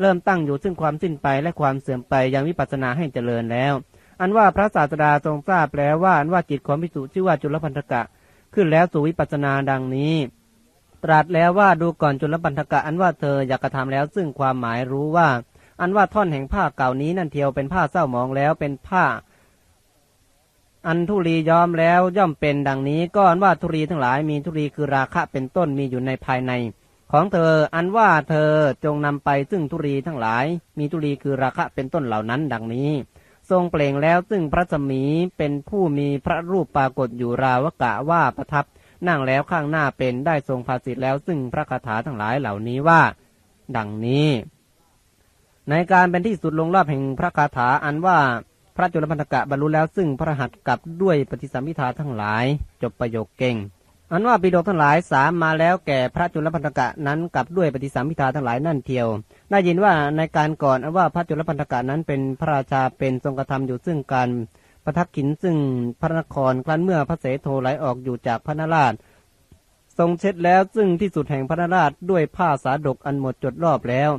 เริ่มตั้งอยู่ซึ่งความสิ้นไปและความเสื่อมไปยังวิปัสสนาให้เจริญแล้ว อันว่าพระศาสดาทรงทราบแล้วว่าอันว่าจิตของพิสุชื่อว่าจุลพันธกะ ขึ้นแล้วสู่วิปัสสนาดังนี้ ตรัสแล้วว่าดูก่อนจุลพันธกะ อันว่าเธออยากกระทำแล้ว ซึ่งความหมายรู้ว่า อันว่าท่อนแห่งผ้าเก่านี้นั่นเทียวเป็นผ้าเศร้ามองแล้วเป็นผ้า อันทุลีย้อมแล้วย่อมเป็นดังนี้ก็อันว่าทุรีทั้งหลายมีทุรีคือราคะเป็นต้นมีอยู่ในภายใน ของเธออันว่าเธอจงนำไปซึ่งทุรีทั้งหลาย มีทุรีคือราคะเป็นต้นเหล่านั้นดังนี้ ทรงเปล่งแล้วซึ่งพระสมีเป็นผู้มีพระรูปปรากฏอยู่ราวกะว่าประทับ นั่งแล้วข้างหน้าเป็นได้ทรงภาสิทธิ์แล้วซึ่งพระคาถาทั้งหลายเหล่านี้ว่า ดังนี้ ในการเป็นที่สุดลงรอบแห่งพระคาถาอันว่าพระจุลพันธกะบรรลุแล้วซึ่งพระหัตถ์กับด้วยปฏิสัมพิทาทั้งหลาย จบประโยคเก่ง อันว่าปิฎกทั้งหลายสามมาแล้วแก่พระจุลพันธกะนั้นกับด้วยปฏิสัมพิทาทั้งหลายนั่นเทียว ได้ยินว่าในการก่อนอันว่าพระจุลพันธกะนั้นเป็นพระราชาเป็นทรงกระทำอยู่ซึ่งการประทับขินซึ่งพระนครครั้นเมื่อพระเสโทไหลออกอยู่จากพระนราชทรงเช็ดแล้วซึ่งที่สุดแห่งพระนราชด้วยผ้าสาดกอันหมดจดรอบแล้ว